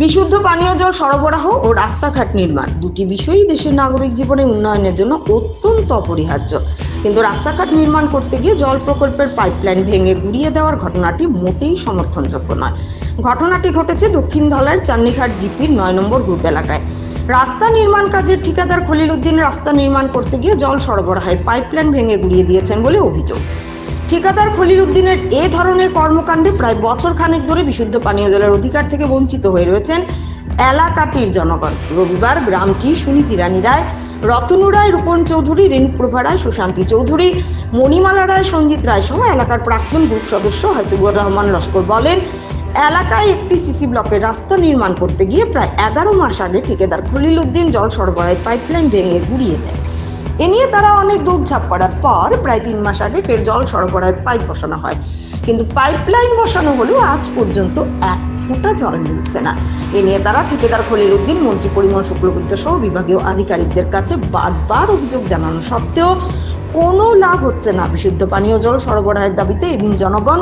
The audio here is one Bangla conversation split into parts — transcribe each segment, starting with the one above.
বিশুদ্ধ পানীয় জল সরবরাহ ও রাস্তাঘাট নির্মাণ দুটি বিষয়ই দেশের নাগরিক জীবনে উন্নয়নের জন্য অত্যন্ত অপরিহার্য। কিন্তু রাস্তাঘাট নির্মাণ করতে গিয়ে জল প্রকল্পের পাইপলাইন ভেঙে গুড়িয়ে দেওয়ার ঘটনাটি মোটেই সমর্থনযোগ্য নয়। ঘটনাটি ঘটেছে দক্ষিণ ধলার চান্নিঘাট জিপির নয় নম্বর গ্রুপ এলাকায়। রাস্তা নির্মাণ কাজের ঠিকাদার খলিল উদ্দিন রাস্তা নির্মাণ করতে গিয়ে জল সরবরাহের পাইপলাইন ভেঙে গুড়িয়ে দিয়েছেন বলে অভিযোগ। ঠিকাদার খলিল উদ্দিনের এ ধরনের কর্মকাণ্ডে প্রায় বছর খানেক ধরে বিশুদ্ধ পানীয় জলের অধিকার থেকে বঞ্চিত হয়ে রয়েছেন এলাকাটির জনগণ। রবিবার গ্রামটি সুনীতি রানী রায়, রতনু রায়, রূপন চৌধুরী রেণুপ্রভা রায়, সুশান্তি চৌধুরী, মণিমালা রায়, সঞ্জিত রায় সহ এলাকার প্রাক্তন গ্রুপ সদস্য হাসিবুর রহমান লস্কর বলেন, এলাকায় একটি সিসি ব্লকের রাস্তা নির্মাণ করতে গিয়ে প্রায় এগারো মাস আগে ঠিকাদার খলিল উদ্দিন জল সরবরাহের পাইপলাইন ভেঙে গুড়িয়ে দেয়। এ নিয়ে তারা অনেক দৌড়ঝাঁপ করার পর প্রায় তিন মাস আগে ফের জল সরবরাহের পাইপ বসানো হয়। কিন্তু পাইপলাইন বসানো হলেও আজ পর্যন্ত এক ফোঁটা জল মিলছে না। এ নিয়ে তারা ঠিকাদার খলিল উদ্দিন, মন্ত্রী পরিমল শুক্লবৈদ্য সহ বিভাগীয় আধিকারিকদের কাছে বারবার অভিযোগ জানানো সত্ত্বেও কোনো লাভ হচ্ছে না। বিশুদ্ধ পানীয় জল সরবরাহের দাবিতে এদিন জনগণ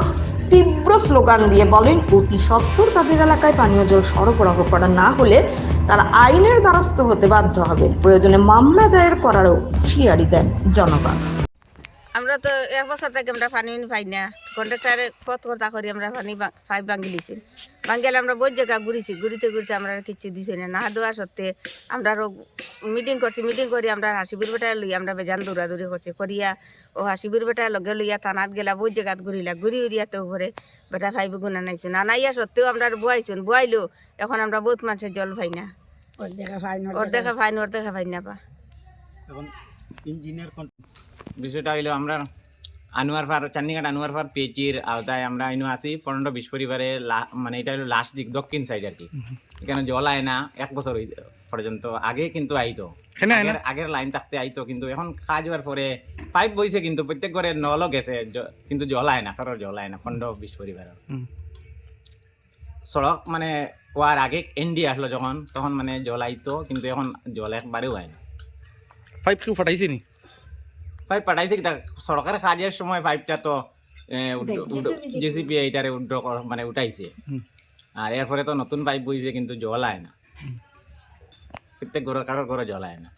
তীব্র স্লোগান দিয়ে বলেন, অতি সত্বর তাদের এলাকায় পানীয় জল সরবরাহ করা না হলে তারা আইনের দ্বারস্থ হতে বাধ্য হবে। প্রয়োজনে মামলা দায়ের করারও হুঁশিয়ারি দেন জনগণ। আমরা তো এক বছর থেকে আমরা পানি পাই না। কন্ট্রাক্টারে পথ কর্তা করি, আমরা পানি বা- পাইপ ভাঙি লিছি ভাঙ্গিলে আমরা বহু জায়গা ঘুরিছি। ঘুরিতে ঘুরিতে আমরা কিছু দিছি না। না দেওয়া সত্ত্বে আমরা মিটিং করছি মিটিং করি আমরা হাসিবির বেটায় লই আমরা বেজান দৌড়াদৌড়ি করছি করিয়া ও হাসিবির বেটায় লগে লইয়া থানাত গেলা বই জায়গাত ঘুরিলা ঘুরি উড়িয়া তো ঘরে বেটা ভাই গুণা নাইছে না নাইয়া সত্ত্বেও আমরা বুয়াইছুন বুয়াইলো এখন আমরা বহুত মানুষের জল পাই না। ওর দেখা পাইন ওর দেখা ভাই না পা। বিষয়টা হইল আমরা আনোয়ার ফার চান্দিঘাট আনোয়ার ফার পেচির আওতায় আমরা ইনু আছি। পনেরো বিশ পরিবারে মানে এটা হলো লাস্ট দিক দক্ষিণ সাইড আর কি। এখানে জল আয় না এক বছর পর্যন্ত আগে কিন্তু আইতো। আগের লাইন থাকতে আইতো কিন্তু এখন কাজ হওয়ার পরে পাইপ বইছে কিন্তু প্রত্যেক ঘরে নলও গেছে কিন্তু জল আয় না কারোর জল আয় না পনেরো বিশ পরিবার। সড়ক মানে হওয়ার আগে এনডি আসলো যখন তখন মানে জল আইতো কিন্তু এখন জল একবারেও আয় না। পাইপ কেউ ফাটাইছে নি? পাইপ পাঠাইছে কিতা সরকার কাজের সময় পাইপটা তো জেসিপি এইটারে উড্র মানে উঠাইছে। আর এরপরে তো নতুন পাইপ বইছে কিন্তু জল আয় না। প্রত্যেক ঘরে কারোর ঘরে জল আয় না।